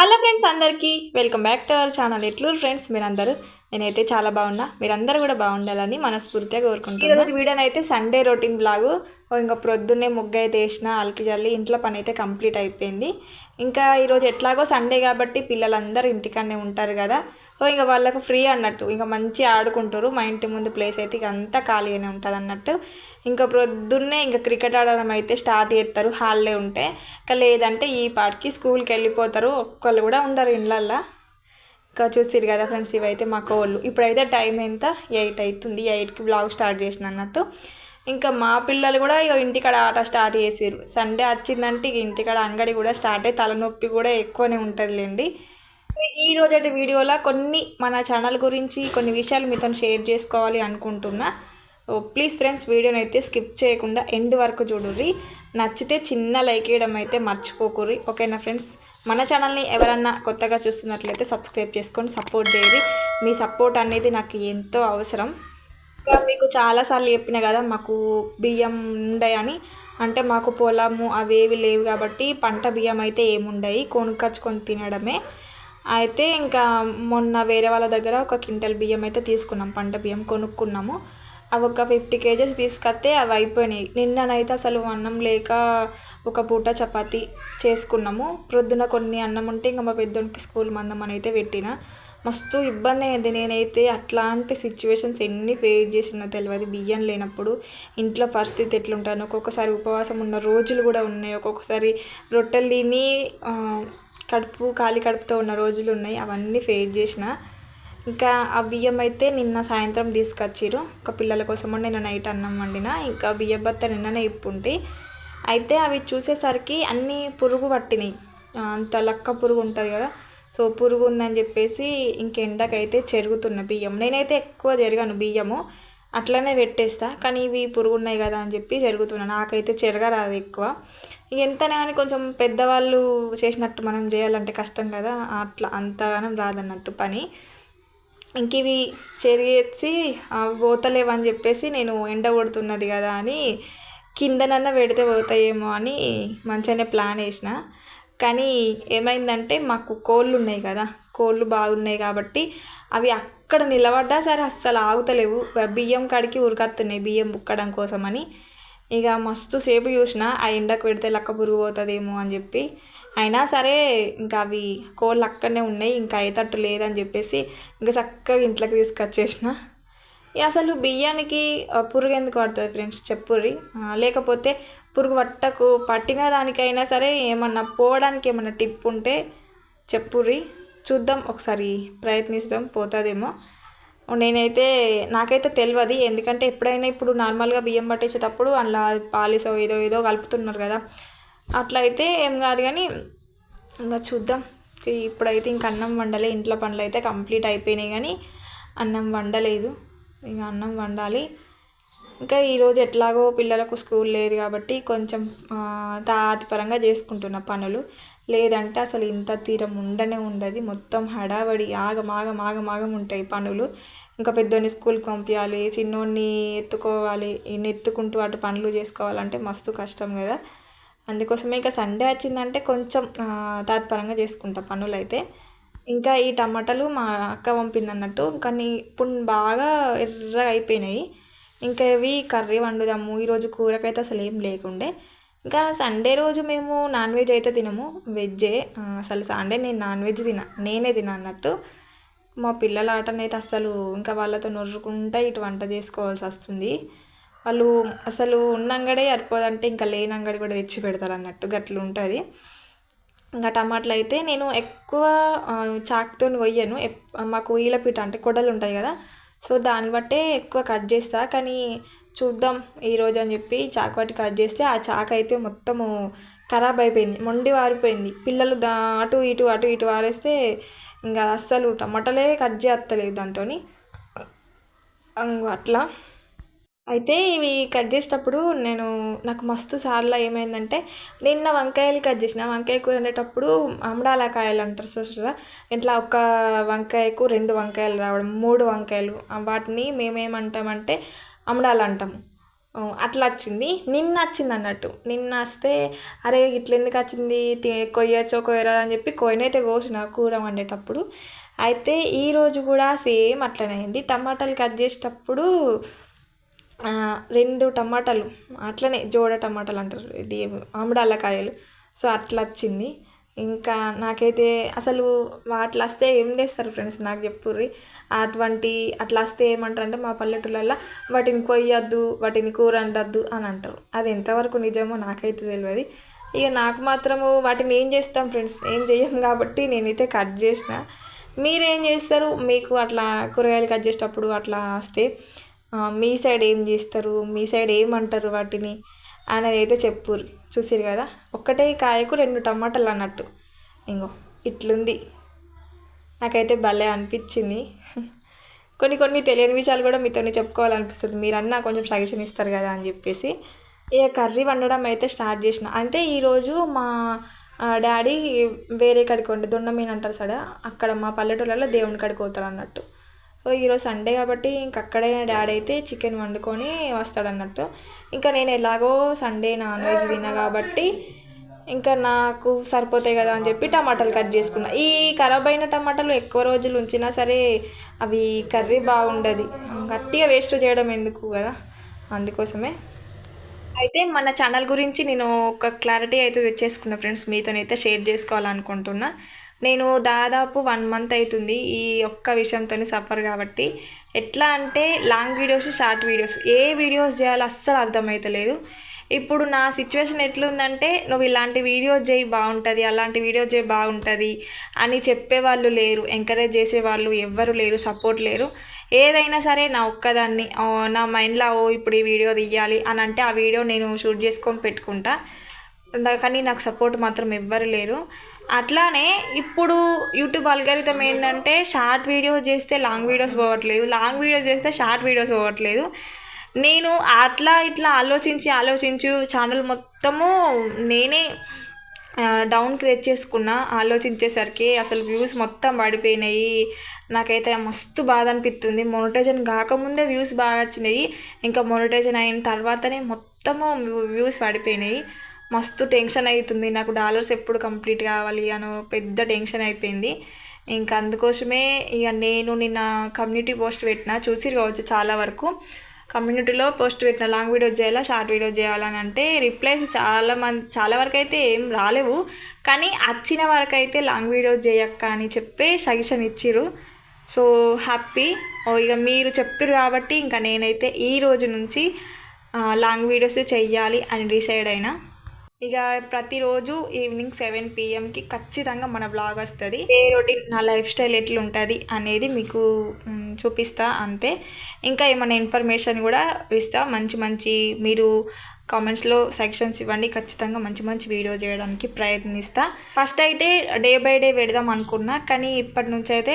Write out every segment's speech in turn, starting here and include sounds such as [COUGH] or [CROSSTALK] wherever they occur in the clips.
Hello friends అందరికీ welcome back to our channel ఎట్లు friends మీరందరూ. నేనైతే చాలా బాగున్నా. మీరందరూ కూడా బాగుండాలని మనస్ఫూర్తిగా కోరుకుంటున్నాను ఈరోజు వీడియోని అయితే సండే రొటీన్ బ్లాగు ఇంకా ప్రొద్దున్నే ముగ్గు అయితే వేసిన అలకి జల్లి ఇంట్లో పని అయితే కంప్లీట్ అయిపోయింది. ఇంకా ఈరోజు ఎట్లాగో సండే కాబట్టి పిల్లలందరూ ఇంటికాడనే ఉంటారు కదా. సో ఇంకా వాళ్ళకు ఫ్రీ అన్నట్టు. ఇంకా మంచి ఆడుకుంటారు. మా ఇంటి ముందు ప్లేస్ అయితే ఇక అంతా ఖాళీగానే ఉంటుంది అన్నట్టు. ఇంకా ప్రొద్దున్నే ఇంకా క్రికెట్ ఆడడం అయితే స్టార్ట్ చేస్తారు. హాలిడే ఉంటే. ఇంకా లేదంటే ఈ పాటికి స్కూల్కి వెళ్ళిపోతారు. ఒక్కళ్ళు కూడా ఉండరు ఇండ్లల్లో ఇంకా చూసిరు కదా ఫ్రెండ్స్ ఇవైతే మా కోళ్ళు. ఇప్పుడైతే టైం ఎంత? ఎయిట్ అవుతుంది ఎయిట్కి బ్లాగ్ స్టార్ట్ చేసిన అన్నట్టు. ఇంకా మా పిల్లలు కూడా ఇక ఇంటికాడ ఆట స్టార్ట్ చేసారు సండే వచ్చిందంటే ఇక ఇంటికాడ అంగడి కూడా స్టార్ట్ అయ్యి తలనొప్పి కూడా ఎక్కువనే ఉంటుందిలేండి. ఈ రోజటి వీడియోలో కొన్ని మన ఛానల్ గురించి కొన్ని విషయాలు మీతో షేర్ చేసుకోవాలి అనుకుంటున్నా. ప్లీజ్ ఫ్రెండ్స్ వీడియోని అయితే స్కిప్ చేయకుండా ఎండ్ వరకు చూడుర్రి. నచ్చితే చిన్న లైక్ వేయడం అయితే మర్చిపోకుర్రి. ఓకేనా ఫ్రెండ్స్ మన ఛానల్ని ఎవరన్నా కొత్తగా చూస్తున్నట్లయితే సబ్స్క్రైబ్ చేసుకొని సపోర్ట్ చేయరు మీ సపోర్ట్ అనేది నాకు ఎంతో అవసరం. ఇంకా మీకు చాలాసార్లు చెప్పిన కదా మాకు బియ్యం ఉండయని అంటే మాకు పొలము అవేవి లేవు కాబట్టి పంట బియ్యం అయితే ఏముండయి కొనుక్కొచ్చుకొని తినడమే. అయితే ఇంకా మొన్న వేరే వాళ్ళ దగ్గర ఒక క్వింటల్ బియ్యం అయితే తీసుకున్నాం పంట బియ్యం కొనుక్కున్నాము. అవి ఒక ఫిఫ్టీ కేజెస్ తీసుకొస్తే అవి అయిపోయినాయి. నిన్ననైతే అసలు అన్నం లేక ఒక పూట చపాతి చేసుకున్నాము. ప్రొద్దున కొన్ని అన్నం ఉంటే ఇంకా మా పెద్దోనికి స్కూల్ మందం అని అయితే పెట్టిన. మస్తు ఇబ్బంది అయింది. నేనైతే అట్లాంటి సిచ్యువేషన్స్ ఎన్ని ఫేస్ చేసినా తెలియదు బియ్యం లేనప్పుడు ఇంట్లో పరిస్థితి ఎట్లుంటాను ఒక్కొక్కసారి ఉపవాసం ఉన్న రోజులు కూడా ఉన్నాయి. ఒక్కొక్కసారి రొట్టెలు తిని కడుపు ఖాళీ కడుపుతో ఉన్న రోజులు ఉన్నాయి. అవన్నీ ఫేస్ చేసిన. ఇంకా ఆ బియ్యం అయితే నిన్న సాయంత్రం తీసుకొచ్చిర్రు. ఒక పిల్లల కోసం నేను నైట్ అన్నం వండిన. ఇంకా బియ్యం బత్త నిన్ననే ఇప్పుంటే. అయితే అవి చూసేసరికి అన్నీ పురుగు పట్టినాయి. అంత లక్క పురుగు ఉంటుంది కదా. సో పురుగు ఉందని చెప్పేసి ఇంకెండకైతే చెరుగుతున్న బియ్యం. నేనైతే ఎక్కువ జరిగాను బియ్యము. అట్లనే పెట్టేస్తా. కానీ ఇవి పురుగు ఉన్నాయి కదా అని చెప్పి జరుగుతున్నాను నాకైతే చెరగ రాదు ఎక్కువ. ఎంతనే కానీ కొంచెం పెద్దవాళ్ళు చేసినట్టు మనం చేయాలంటే కష్టం కదా. అట్లా అంతగానం రాదన్నట్టు పని. ఇంక ఇవి చెరిగేసి పోతలేవని చెప్పేసి నేను ఎండ కొడుతున్నది కదా అని కిందనన్నా పెడితే పోతాయేమో అని మంచిగానే ప్లాన్ వేసిన. కానీ ఏమైందంటే మాకు కోళ్ళు ఉన్నాయి కదా. కోళ్ళు బాగున్నాయి కాబట్టి అవి అక్కడ నిలబడ్డా సరే అస్సలు ఆగుతలేవు. బియ్యం కాడికి ఉరికత్తున్నాయి బియ్యం బుక్కడం కోసమని. ఇక మస్తు సేపు చూసిన ఆ ఎండకు పెడితే లక్క పురుగు పోతుందేమో అని చెప్పి. అయినా సరే ఇంకా అవి కోళ్ళు అక్కడనే ఉన్నాయి ఇంకా అయ్యేటట్టు లేదని చెప్పేసి ఇంకా చక్కగా ఇంట్లోకి తీసుకొచ్చేసిన. అసలు బియ్యానికి పురుగు ఎందుకు పడుతుంది ఫ్రెండ్స్ చెప్పుర్రి? లేకపోతే పురుగు పట్టకు పట్టిన దానికైనా సరే ఏమన్నా పోవడానికి ఏమన్నా టిప్ ఉంటే చెప్పుర్రి. చూద్దాం ఒకసారి ప్రయత్నిస్తాం పోతుందేమో. నేనైతే నాకైతే తెలియదు ఎందుకంటే ఎప్పుడైనా ఇప్పుడు నార్మల్గా బియ్యం పట్టేసేటప్పుడు అందులో పాలిసో ఏదో ఏదో కలుపుతున్నారు కదా. అట్లా అయితే ఏం కాదు కానీ ఇంకా చూద్దాం. ఇప్పుడైతే ఇంక అన్నం వండలే ఇంట్లో పనులు అయితే కంప్లీట్ అయిపోయినాయి కానీ అన్నం వండలేదు. ఇంకా అన్నం వండాలి. ఇంకా ఈరోజు ఎట్లాగో పిల్లలకు స్కూల్ లేదు కాబట్టి కొంచెం తాతిపరంగా చేసుకుంటున్న పనులు. లేదంటే అసలు ఇంత తీరం ఉండనే ఉండదు. మొత్తం హడావడి ఆగం ఆగం ఆగం ఆగం ఉంటాయి పనులు. ఇంకా పెద్దోని స్కూల్కి పంపించాలి చిన్నోడిని ఎత్తుకోవాలి ఈయన ఎత్తుకుంటూ అటు పనులు చేసుకోవాలంటే మస్తు కష్టం కదా. అందుకోసమే ఇక సండే వచ్చిందంటే కొంచెం తాత్పరంగా చేసుకుంటా పనులు అయితే ఇంకా ఈ టమాటాలు మా అక్క పంపింది అన్నట్టు కానీ ఇప్పుడు బాగా ఎర్రగా అయిపోయినాయి. ఇంకా ఇవి కర్రీ వండుదాము. ఈరోజు కూరకైతే అసలు ఏం లేకుండే. ఇంకా సండే రోజు మేము నాన్ వెజ్ అయితే తినము. వెజ్జే అసలు సండే నేను నాన్ వెజ్ తిన నేనే తిన అన్నట్టు. మా పిల్లల ఆటనైతే అసలు ఇంకా వాళ్ళతో నొర్రుకుంటా ఇటు వంట చేసుకోవాల్సి వస్తుంది. వాళ్ళు అసలు ఉన్నంగడే సరిపోదంటే ఇంకా లేనంగడి కూడా తెచ్చి పెడతారు అన్నట్టు. గట్లు ఉంటుంది. ఇంకా టమాటాలు అయితే నేను ఎక్కువ చాకుతో కొయ్యను మాకు ఈలపీట అంటే కొడలు ఉంటాయి కదా సో దాన్ని బట్టే ఎక్కువ కట్ చేస్తా. కానీ చూద్దాం ఈరోజు అని చెప్పి చాకు పట్టి కట్ చేస్తే ఆ చాకు అయితే మొత్తము ఖరాబ్ అయిపోయింది. మొండి వారిపోయింది. పిల్లలు దా అటు ఇటు అటు ఇటు వారేస్తే ఇంకా అస్సలు టమాటాలే కట్ చేస్తలేదు దాంతో అట్లా. అయితే ఇవి కట్ చేసేటప్పుడు నేను నాకు మస్తు సార్లు ఏమైందంటే నిన్న వంకాయలు కట్ చేసిన. వంకాయ కూర వండేటప్పుడు అమడాల కాయలు అంటారు చూసారా ఇట్లా ఒక వంకాయకు రెండు వంకాయలు రావడం మూడు వంకాయలు. వాటిని మేమేమంటామంటే అమడాలు అంటాము అట్లా వచ్చింది. నిన్న వచ్చింది అన్నట్టు. నిన్న వస్తే అరే ఇట్లా ఎందుకు వచ్చింది? కొయ్యచ్చో కొయ్యరా అని చెప్పి కొయ్యనైతే కోసిన కూర వండేటప్పుడు. అయితే ఈరోజు కూడా సేమ్ అట్లనే అయింది. టమాటాలు కట్ చేసేటప్పుడు రెండు టమాటాలు అట్లనే జోడ టమాటాలు అంటారు ఇది ఆముడాల కాయలు. సో అట్లా వచ్చింది. ఇంకా నాకైతే అసలు అట్లా వస్తే ఏం చేస్తారు ఫ్రెండ్స్? నాకు చెప్పుర్రి. అటువంటి అట్లా వస్తే ఏమంటారు అంటే మా పల్లెటూళ్ళల్లో వాటిని కొయ్యొద్దు వాటిని కూర అండద్దు అని అంటారు. అది ఎంతవరకు నిజమో నాకైతే తెలియదు ఇక నాకు మాత్రము వాటిని ఏం చేస్తాం ఫ్రెండ్స్? ఏం చేయం కాబట్టి నేనైతే కట్ చేసిన. మీరేం చేస్తారు? మీకు అట్లా కూరగాయలు కట్ చేసేటప్పుడు అట్లా వస్తే మీ సైడ్ ఏం చేస్తారు? మీ సైడ్ ఏమంటారు వాటిని? అనేది అయితే చెప్పుర్రి చూసిరు కదా? ఒక్కటే కాయకు రెండు టమాటాలు అన్నట్టు. ఇంకో ఇట్లుంది. నాకైతే భలే అనిపించింది. [LAUGHS] కొన్ని కొన్ని తెలియని విషయాలు కూడా మీతో చెప్పుకోవాలనిపిస్తుంది. మీరన్నా కొంచెం సజెషన్ ఇస్తారు కదా అని చెప్పేసి. ఇక కర్రీ వండడం అయితే స్టార్ట్ చేసిన. అంటే ఈరోజు మా డాడీ వేరే కాడికి వండి దొండ అంటారు సడ? అక్కడ మా పల్లెటూళ్ళలో దేవుని కాడికి పోతారు అన్నట్టు ఈరోజు సండే కాబట్టి ఇంక అక్కడే డాడీ అయితే చికెన్ వండుకొని వస్తాడన్నట్టు. ఇంకా నేను ఎలాగో సండే నాన్ వెజ్ తిన్నా కాబట్టి ఇంకా నాకు సరిపోతాయి కదా అని చెప్పి టమాటాలు కట్ చేసుకున్నా. ఈ ఖరాబ్ అయిన టమాటాలు ఎక్కువ రోజులు ఉంచినా సరే అవి కర్రీ బాగుండదు. గట్టిగా వేస్ట్ చేయడం ఎందుకు కదా? అందుకోసమే. అయితే మన ఛానల్ గురించి నేను ఒక క్లారిటీ అయితే తెచ్చేసుకున్నా ఫ్రెండ్స్. మీతోనైతే షేర్ చేసుకోవాలనుకుంటున్నా. నేను దాదాపు వన్ మంత్ అవుతుంది ఈ ఒక్క విషయంతో సఫర్ కాబట్టి. ఎట్లా అంటే లాంగ్ వీడియోస్ షార్ట్ వీడియోస్ ఏ వీడియోస్ చేయాలో అస్సలు అర్థమవుతలేదు ఇప్పుడు నా సిచ్యువేషన్ ఎట్లుందంటే నువ్వు ఇలాంటి వీడియోస్ చేయి బాగుంటుంది. అలాంటి వీడియోస్ చేయి బాగుంటుంది అని చెప్పేవాళ్ళు లేరు. ఎంకరేజ్ చేసేవాళ్ళు ఎవ్వరు లేరు సపోర్ట్ లేరు. ఏదైనా సరే నా ఒక్కదాన్ని నా మైండ్లో ఓ ఇప్పుడు ఈ వీడియో తీయాలి అని అంటే ఆ వీడియో నేను షూట్ చేసుకొని పెట్టుకుంటా. కానీ నాకు సపోర్ట్ మాత్రం ఎవ్వరు లేరు. అట్లానే ఇప్పుడు యూట్యూబ్ అల్గారిథం ఏంటంటే షార్ట్ వీడియోస్ చేస్తే లాంగ్ వీడియోస్ పోవట్లేదు లాంగ్ వీడియోస్ చేస్తే షార్ట్ వీడియోస్ పోవట్లేదు. నేను అట్లా ఇట్లా ఆలోచించి ఆలోచించి ఛానల్ మొత్తము నేనే డౌన్కి తెచ్చేసుకున్నా ఆలోచించేసరికి అసలు వ్యూస్ మొత్తం పడిపోయినాయి. నాకైతే మస్తు బాధ అనిపిస్తుంది మొనిటైజన్ కాకముందే వ్యూస్ బాగా వచ్చినాయి. ఇంకా మొనిటైజన్ అయిన తర్వాతనే మొత్తము వ్యూస్ పడిపోయినాయి. మస్తు టెన్షన్ అవుతుంది నాకు డాలర్స్ ఎప్పుడు కంప్లీట్ కావాలి అనో పెద్ద టెన్షన్ అయిపోయింది. ఇంకా అందుకోసమే ఇక నేను నిన్న కమ్యూనిటీ పోస్ట్ పెట్టిన. చూసి కావచ్చు చాలా వరకు. కమ్యూనిటీలో పోస్ట్ పెట్టిన లాంగ్ వీడియో చేయాలా షార్ట్ వీడియో చేయాలని అంటే రిప్లైస్ చాలా మంది చాలా వరకు అయితే ఏం రాలేవు. కానీ వచ్చిన వరకు అయితే లాంగ్ వీడియో చేయక్క అని చెప్పి సజెషన్ ఇచ్చిర్రు. So happy. ఓ ఇక మీరు చెప్పారు కాబట్టి ఇంకా నేనైతే ఈ రోజు నుంచి లాంగ్ వీడియోస్ చెయ్యాలి అని డిసైడ్ అయినా. ఇక ప్రతిరోజు ఈవినింగ్ సెవెన్ పిఎంకి ఖచ్చితంగా మన బ్లాగ్ వస్తుంది. ఏ రొటీన్ నా లైఫ్ స్టైల్ ఎట్లా ఉంటుంది అనేది మీకు చూపిస్తా అంతే. ఇంకా ఏమైనా ఇన్ఫర్మేషన్ కూడా ఇస్తా. మంచి మంచి మీరు కామెంట్స్లో సెక్షన్స్ ఇవ్వండి. ఖచ్చితంగా మంచి మంచి వీడియో చేయడానికి ప్రయత్నిస్తా. ఫస్ట్ అయితే డే బై డే పెడదాం అనుకున్నా కానీ ఇప్పటి నుంచి అయితే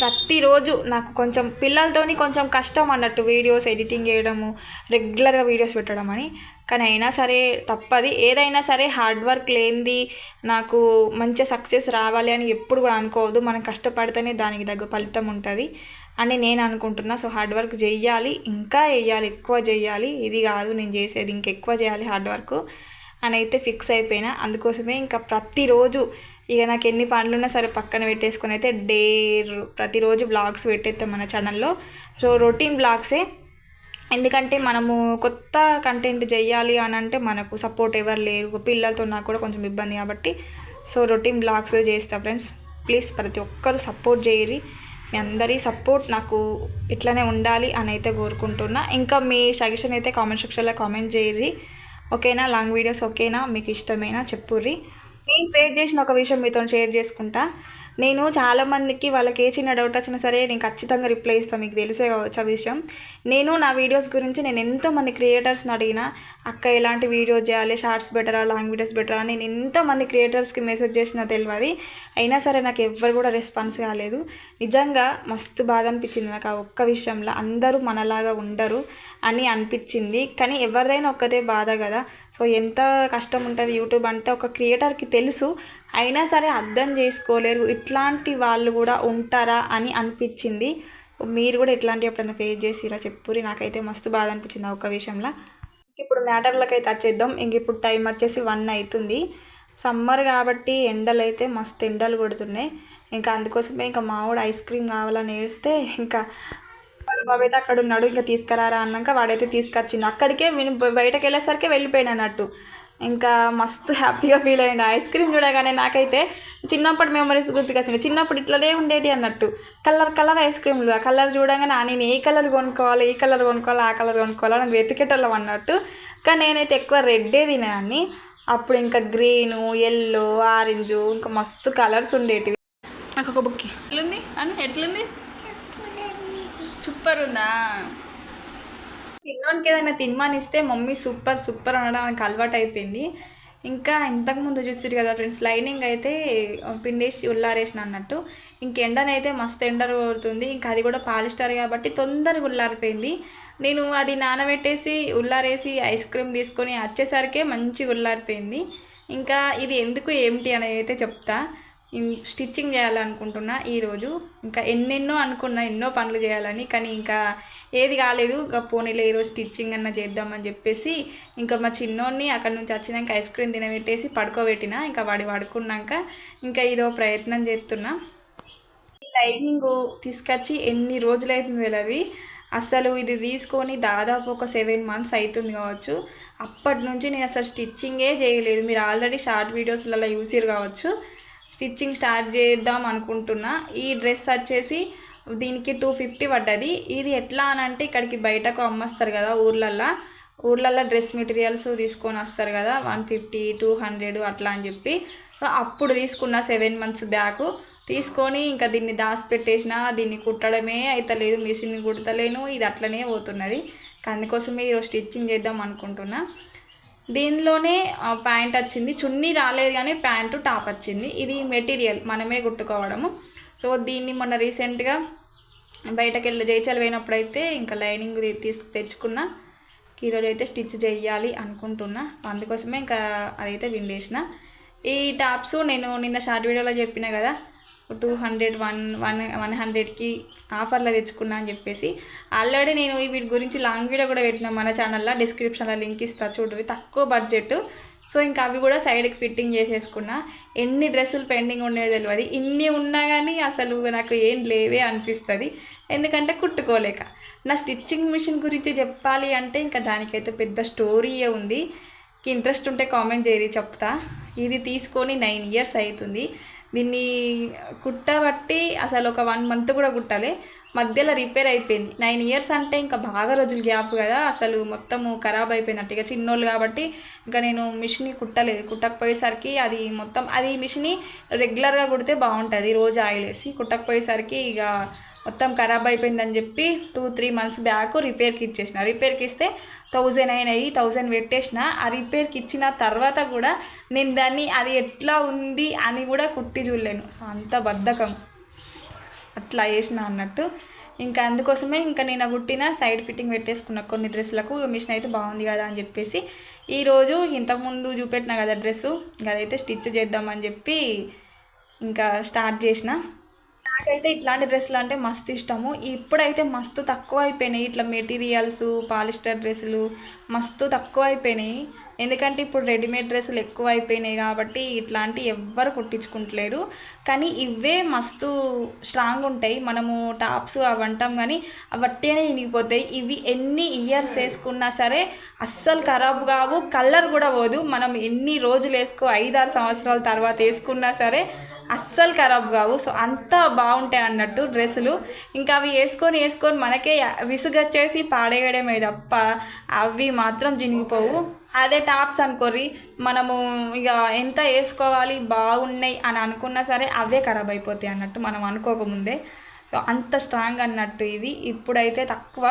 ప్రతిరోజు నాకు కొంచెం పిల్లలతోని కొంచెం కష్టం అన్నట్టు వీడియోస్ ఎడిటింగ్ చేయడము రెగ్యులర్గా వీడియోస్ పెట్టడం అని. కానీ అయినా సరే తప్పది. ఏదైనా సరే హార్డ్ వర్క్ లేనిది నాకు మంచి సక్సెస్ రావాలి అని ఎప్పుడు కూడా అనుకోవద్దు. మనం కష్టపడితేనే దానికి తగ్గ ఫలితం ఉంటుంది. అని నేను అనుకుంటున్నా. సో హార్డ్ వర్క్ చెయ్యాలి. ఇంకా వేయాలి ఎక్కువ చేయాలి ఇది కాదు. నేను చేసేది ఇంకెక్కువ చేయాలి హార్డ్ వర్క్ అని అయితే ఫిక్స్ అయిపోయినా. అందుకోసమే ఇంకా ప్రతిరోజు ఇక నాకు ఎన్ని పనులున్నా సరే పక్కన పెట్టేసుకొని అయితే డే ప్రతిరోజు బ్లాగ్స్ పెట్టేస్తాం మన ఛానల్లో. సో రొటీన్ బ్లాగ్సే. ఎందుకంటే మనము కొత్త కంటెంట్ చేయాలి అని అంటే మనకు సపోర్ట్ ఎవరు లేరు. పిల్లలతో నాకు కూడా కొంచెం ఇబ్బంది కాబట్టి. సో రొటీన్ బ్లాగ్స్ చేస్తా ఫ్రెండ్స్. ప్లీజ్ ప్రతి ఒక్కరు సపోర్ట్ చేయరి మీ అందరి సపోర్ట్ నాకు ఇట్లానే ఉండాలి అని అయితే కోరుకుంటున్నా. ఇంకా మీ సజెషన్ అయితే కామెంట్ సెక్షన్లో కామెంట్ చేయరి ఓకేనా? లాంగ్ వీడియోస్ ఓకేనా? మీకు ఇష్టమేనా? చెప్పుర్రి. నేను ఫేస్ చేసిన ఒక విషయం మీతో షేర్ చేసుకుంటా. నేను చాలామందికి వాళ్ళకి ఏ చిన్న డౌట్ వచ్చినా సరే నేను ఖచ్చితంగా రిప్లై ఇస్తాను మీకు తెలిసే కావచ్చు ఆ విషయం. నేను నా వీడియోస్ గురించి నేను ఎంతోమంది క్రియేటర్స్ని అడిగిన అక్క ఎలాంటి వీడియోస్ చేయాలి? షార్ట్స్ బెటరా లాంగ్ వీడియోస్ బెటరా నేను ఎంతోమంది క్రియేటర్స్కి మెసేజ్ చేసినా తెలియదు. అయినా సరే నాకు ఎవ్వరు కూడా రెస్పాన్స్ కాలేదు. నిజంగా మస్తు బాధ అనిపించింది నాకు ఆ ఒక్క విషయంలో. అందరూ మనలాగా ఉండరు. అని అనిపించింది. కానీ ఎవరిదైనా ఒక్కదే బాధ కదా. సో ఎంత కష్టం ఉంటుంది యూట్యూబ్ అంటే ఒక క్రియేటర్కి తెలుసు. అయినా సరే అర్థం చేసుకోలేరు. ఇట్లాంటి వాళ్ళు కూడా ఉంటారా అని అనిపించింది. మీరు కూడా ఇట్లాంటి ఎప్పుడైనా ఫేస్ చేసిరా చెప్పురి? నాకైతే మస్తు బాధ అనిపించింది ఆ ఒక్క విషయంలో. ఇప్పుడు మ్యాటర్లకు అయితే వచ్చేద్దాం. ఇంక ఇప్పుడు టైం వచ్చేసి వన్ అవుతుంది సమ్మర్ కాబట్టి ఎండలు అయితే మస్తు ఎండలు కొడుతున్నాయి. ఇంకా అందుకోసమే ఇంకా మావాడు ఐస్ క్రీమ్ కావాలని ఏడిస్తే ఇంకా బాబు అయితే అక్కడ ఉన్నాడు ఇంకా తీసుకురారా అన్నాక వాడైతే తీసుకొచ్చిండు. అక్కడికే నేను బయటకు వెళ్ళేసరికి వెళ్ళిపోయాను అన్నట్టు. ఇంకా మస్తు హ్యాపీగా ఫీల్ అయ్యిండు. ఐస్ క్రీమ్ చూడగానే నాకైతే చిన్నప్పటి మెమరీస్ గుర్తుకొచ్చింది చిన్నప్పుడు ఇట్లనే ఉండేటి అన్నట్టు. కలర్ కలర్ ఐస్ క్రీమ్లు. ఆ కలర్ చూడగానే నేను ఏ కలర్ కొనుక్కోవాలి ఏ కలర్ కొనుక్కోవాలి ఆ కలర్ కొనుక్కోవాలి అని వెతికేటోళ్ళం అన్నట్టు. కానీ నేనైతే ఎక్కువ రెడ్డే తినేదాన్ని. అప్పుడు ఇంకా గ్రీను ఎల్లో ఆరెంజ్ ఇంకా మస్తు కలర్స్ ఉండేటివి. నాకు ఒక బుక్ ఎట్లుంది? అని ఎట్లుంది? సూపర్ ఉందా తిన్నోనికి ఏదైనా తినమనిస్తే మమ్మీ సూపర్ సూపర్ అనడం నాకు అలవాటు అయిపోయింది. ఇంకా ఇంతకుముందు చూస్తారు కదా ఫ్రెండ్స్ లైనింగ్ అయితే పిండేసి ఉల్లారేసిన అన్నట్టు. ఇంక ఎండనైతే మస్తు ఎండ కొడుతుంది. ఇంకా అది కూడా పాలిస్టర్ కాబట్టి తొందరగా ఉల్లారిపోయింది. నేను అది నానబెట్టేసి ఉల్లారేసి ఐస్ క్రీమ్ తీసుకొని వచ్చేసరికే మంచిగా ఉల్లారిపోయింది. ఇంకా ఇది ఎందుకు ఏమిటి అనేది అయితే చెప్తా. స్టిచ్చింగ్ చేయాలనుకుంటున్నా ఈరోజు. ఇంకా ఎన్నెన్నో అనుకున్నా ఎన్నో పనులు చేయాలని కానీ ఇంకా ఏది కాలేదు. ఇంకా పోనీలో ఈరోజు స్టిచ్చింగ్ అన్న చేద్దామని చెప్పేసి ఇంకా మా చిన్నోడిని అక్కడ నుంచి వచ్చినాక ఐస్ క్రీమ్ తినబెట్టేసి పడుకోబెట్టిన. ఇంకా వాడి పడుకున్నాక ఇంకా ఇదో ప్రయత్నం చేస్తున్నా. లైనింగ్ తీసుకొచ్చి ఎన్ని రోజులు అవుతుంది తెలియదు అసలు ఇది తీసుకొని దాదాపు ఒక సెవెన్ మంత్స్ అవుతుంది కావచ్చు. అప్పటి నుంచి నేను అసలు స్టిచ్చింగే చేయలేదు. మీరు ఆల్రెడీ షార్ట్ వీడియోస్లలో చూసిరు కావచ్చు. స్టిచ్చింగ్ స్టార్ట్ చేద్దాం అనుకుంటున్నా. ఈ డ్రెస్ వచ్చేసి దీనికి టూ ఫిఫ్టీ పడ్డది. ఇది ఎట్లా అని అంటే ఇక్కడికి బయటకు అమ్మస్తారు కదా ఊర్లల్లో. ఊర్లల్లో డ్రెస్ మెటీరియల్స్ తీసుకొని వస్తారు కదా వన్ ఫిఫ్టీ టూ హండ్రెడ్ అట్లా అని చెప్పి. అప్పుడు తీసుకున్న సెవెన్ మంత్స్ బ్యాక్ తీసుకొని ఇంకా దీన్ని దాచిపెట్టేసిన దీన్ని కుట్టడమే అవుతలేదు మిషన్ కుడతలేను ఇది అట్లనే పోతున్నది. అందుకోసమే ఈరోజు స్టిచ్చింగ్ చేద్దాం అనుకుంటున్నా. దీనిలోనే ప్యాంట్ వచ్చింది. చున్నీ రాలేదు కానీ ప్యాంటు టాప్ వచ్చింది. ఇది మెటీరియల్ మనమే కుట్టుకోవడము. సో దీన్ని మొన్న రీసెంట్గా బయటకు వెళ్ళి జైచాలు పోయినప్పుడైతే ఇంకా లైనింగ్ తీసి తెచ్చుకున్న. ఈరోజు అయితే స్టిచ్ చేయాలి అనుకుంటున్నా. అందుకోసమే ఇంకా అదైతే విండేసిన. ఈ టాప్స్ నేను నిన్న షార్ట్ వీడియోలో చెప్పిన కదా two hundred one one one హండ్రెడ్కి ఆఫర్లో తెచ్చుకున్నా అని చెప్పేసి. ఆల్రెడీ నేను వీటి గురించి లాంగ్ వీడియో కూడా పెట్టిన మన ఛానల్లో డిస్క్రిప్షన్లో లింక్ ఇస్తా చూడు తక్కువ బడ్జెట్. సో ఇంకా అవి కూడా సైడ్కి ఫిట్టింగ్ చేసేసుకున్నా. ఎన్ని డ్రెస్సులు పెండింగ్ ఉండేవి తెలియదు ఇన్ని ఉన్నా కానీ అసలు నాకు ఏం లేవే అనిపిస్తుంది. ఎందుకంటే కుట్టుకోలేక. నా స్టిచ్చింగ్ మిషన్ గురించి చెప్పాలి అంటే ఇంకా దానికైతే పెద్ద స్టోరీయే ఉంది. ఇంట్రెస్ట్ ఉంటే కామెంట్ చేయది చెప్తా. ఇది తీసుకొని నైన్ ఇయర్స్ అవుతుంది దీన్ని కుట్టబట్టి అసలు ఒక వన్ మంత్ కూడా కుట్టాలి. మధ్యలో రిపేర్ అయిపోయింది. నైన్ ఇయర్స్ అంటే ఇంకా బాగా రోజులు గ్యాప్ కదా. అసలు మొత్తము ఖరాబ్ అయిపోయినట్టు ఇక చిన్నోళ్ళు కాబట్టి ఇంకా నేను మిషన్ కుట్టలేదు. కుట్టకపోయేసరికి అది మొత్తం అది మిషన్ రెగ్యులర్గా కుడితే బాగుంటుంది. రోజు ఆయిల్ వేసి కుట్టకపోయేసరికి ఇక మొత్తం ఖరాబ్ అయిపోయిందని చెప్పి టూ త్రీ మంత్స్ బ్యాక్ రిపేర్కి ఇచ్చేసిన రిపేర్కి ఇస్తే థౌజండ్ అయినాయి థౌజండ్ పెట్టేసిన. ఆ రిపేర్కి ఇచ్చిన తర్వాత కూడా నేను దాన్ని అది ఎట్లా ఉంది అని కూడా కుట్టి చూడలేను. అంత బద్ధకం. అట్లా వేసిన అన్నట్టు. ఇంకా అందుకోసమే ఇంకా నేను కుట్టిన సైడ్ ఫిట్టింగ్ పెట్టేసుకున్న కొన్ని డ్రెస్సులకు మిషన్ అయితే బాగుంది కదా అని చెప్పేసి ఈరోజు ఇంతకుముందు చూపెట్టిన కదా డ్రెస్సు. అదైతే స్టిచ్ చేద్దామని చెప్పి ఇంకా స్టార్ట్ చేసిన. నాకైతే ఇట్లాంటి డ్రెస్సులు అంటే మస్తు ఇష్టము. ఇప్పుడైతే మస్తు తక్కువ అయిపోయినాయి ఇట్లా మెటీరియల్స్ పాలిస్టర్ డ్రెస్సులు మస్తు తక్కువ అయిపోయినాయి. ఎందుకంటే ఇప్పుడు రెడీమేడ్ డ్రెస్సులు ఎక్కువ అయిపోయినాయి కాబట్టి ఇట్లాంటి ఎవ్వరు కుట్టించుకుంటలేరు. కానీ ఇవే మస్తు స్ట్రాంగ్ ఉంటాయి. మనము టాప్స్ అవి అంటాం కానీ అవట్టేనే ఇనిగిపోతాయి. ఇవి ఎన్ని ఇయర్స్ వేసుకున్నా సరే అస్సలు ఖరాబ్ కావు. కలర్ కూడా పోదు. మనం ఎన్ని రోజులు వేసుకో ఐదారు సంవత్సరాల తర్వాత వేసుకున్నా సరే అస్సలు ఖరాబ్ కావు. సో అంత బాగుంటాయి అన్నట్టు డ్రెస్సులు. ఇంకా అవి వేసుకొని వేసుకొని మనకే విసుగొచ్చేసి పాడేయడమే తప్ప అవి మాత్రం జినిగిపోవు అదే టాప్స్ అనుకోరి మనము ఇక ఎంత వేసుకోవాలి బాగున్నాయి అని అనుకున్నా సరే అవే ఖరాబ్ అయిపోతాయి అన్నట్టు మనం అనుకోకముందే సో అంత స్ట్రాంగ్ అన్నట్టు ఇవి. ఇప్పుడైతే తక్కువ.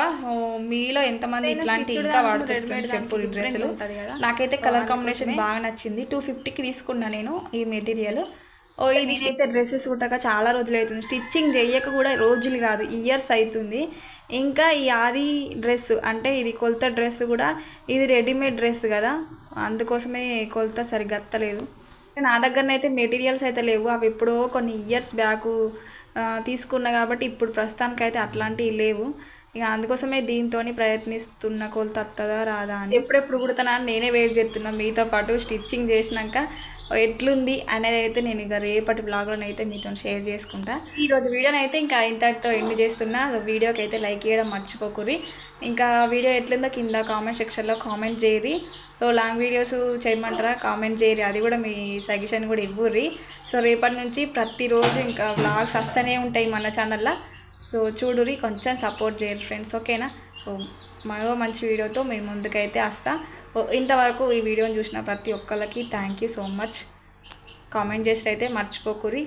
మీలో ఎంతమంది ఇట్లాంటి ఇంకా వాడుతున్నారు చెప్పు ఈ డ్రెస్సులు. నాకైతే కలర్ కాంబినేషన్ బాగా నచ్చింది. టూ ఫిఫ్టీకి తీసుకున్నా నేను ఈ మెటీరియల్ ఓ ఇది అయితే డ్రెస్సెస్ కుట్టాక చాలా రోజులు అవుతుంది స్టిచ్చింగ్ చెయ్యక కూడా రోజులు కాదు ఇయర్స్ అవుతుంది ఇంకా ఈ ఆది డ్రెస్ అంటే ఇది కొలత డ్రెస్ కూడా ఇది రెడీమేడ్ డ్రెస్ కదా అందుకోసమే కొలత సరిగ్గా అత్తలేదు. నా దగ్గరనైతే మెటీరియల్స్ అయితే లేవు. అవి ఎప్పుడో కొన్ని ఇయర్స్ బ్యాక్ తీసుకున్నా కాబట్టి ఇప్పుడు ప్రస్తుతానికి అయితే అట్లాంటివి లేవు. ఇక అందుకోసమే దీంతో ప్రయత్నిస్తున్న కొలత వస్తుందా రాదా అని. ఎప్పుడెప్పుడు కుడతానా నేనే వెయిట్ చేస్తున్నా. మీతో పాటు స్టిచ్చింగ్ చేసినాక ఎట్లుంది అనేది అయితే నేను ఇక రేపటి బ్లాగ్లో అయితే మీతో షేర్ చేసుకుంటా. ఈరోజు వీడియోని అయితే ఇంకా ఇంతటితో ఎండ్ చేస్తున్నా. వీడియోకి అయితే లైక్ చేయడం మర్చిపోకుర్రి. ఇంకా వీడియో ఎట్లుందో కింద కామెంట్ సెక్షన్లో కామెంట్ చేయరి సో లాంగ్ వీడియోస్ చేయమంటారా? కామెంట్ చేయరి అది కూడా మీ సజెషన్ కూడా ఇవ్వరి సో రేపటి నుంచి ప్రతిరోజు ఇంకా బ్లాగ్స్ వస్తూనే ఉంటాయి మన ఛానల్లో సో చూడురి కొంచెం సపోర్ట్ చేయరు ఫ్రెండ్స్ ఓకేనా సో మరో మంచి వీడియోతో మేము ముందుకైతే వస్తాం. ఇంతవరకు ఈ వీడియోని చూసిన ప్రతి ఒక్కరికి thank you so much comment చేసి అయితే మర్చిపోకురి.